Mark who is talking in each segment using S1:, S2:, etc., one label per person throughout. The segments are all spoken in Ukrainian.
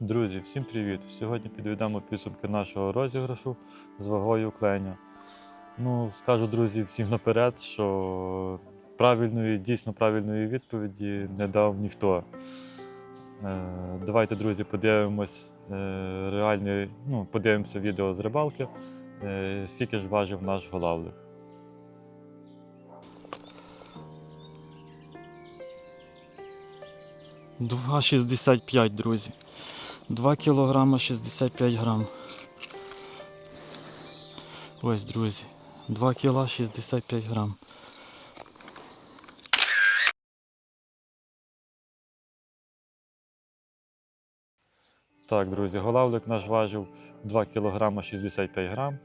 S1: Друзі, всім привіт! Сьогодні підведемо підсумки нашого розіграшу з вагою кленя. Ну, скажу, друзі, всім наперед, що правильної, дійсно правильної відповіді не дав ніхто. Е, давайте, друзі, подивимось е, реальне, ну, подивимося відео з рибалки, е, скільки ж важив наш голавлик.
S2: Два 65, друзі. 2 кілограма 65 грам. Ось, друзі. 2 кіла 65 грам.
S1: Так, друзі, голавлик наш важив 2 кг 65 грам,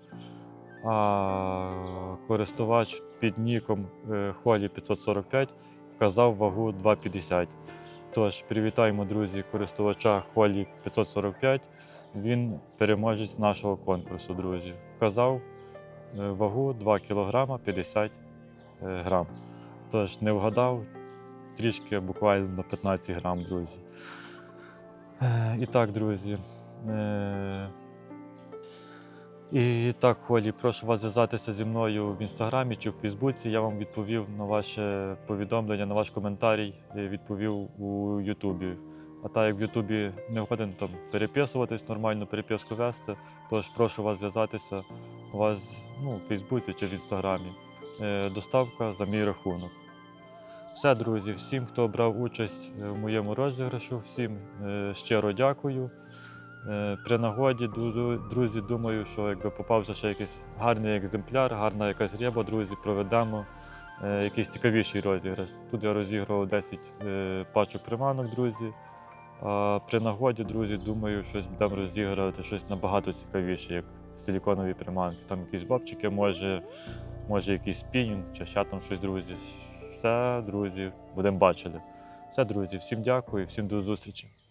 S1: а користувач під ніком е, Холі 545 вказав вагу 2,50. Тож, привітаємо, друзі, користувача Холі 545. Він переможець нашого конкурсу, друзі. Вказав е, вагу 2 кг 50 е, грам. Тож не вгадав трішки буквально на 15 грам, друзі. Е, І так, друзі. І так, Холі, прошу вас зв'язатися зі мною в інстаграмі чи в Фейсбуці. Я вам відповів на ваше повідомлення, на ваш коментарій, відповів у Ютубі. А так як в Ютубі не годен там переписуватись, нормальну переписку вести, тож прошу вас зв'язатися у вас ну, в Фейсбуці чи в інстаграмі. Е, Доставка за мій рахунок. Все, друзі, всім, хто брав участь е, в моєму розіграшу, всім е, щиро дякую. Е, При нагоді, друзі, думаю, що якби попався ще якийсь гарний екземпляр, гарна якась риба, друзі, проведемо е, якийсь цікавіший розіграш. Тут я розігрував 10 е, пачок приманок, друзі. А при нагоді, друзі, думаю, щось будемо розігрувати щось набагато цікавіше, як силіконові приманки. Там якісь бабчики, може, може якийсь спінінг, чи ще там щось, друзі. Все, друзі, будемо бачити. Все, друзі, всім дякую, всім до зустрічі.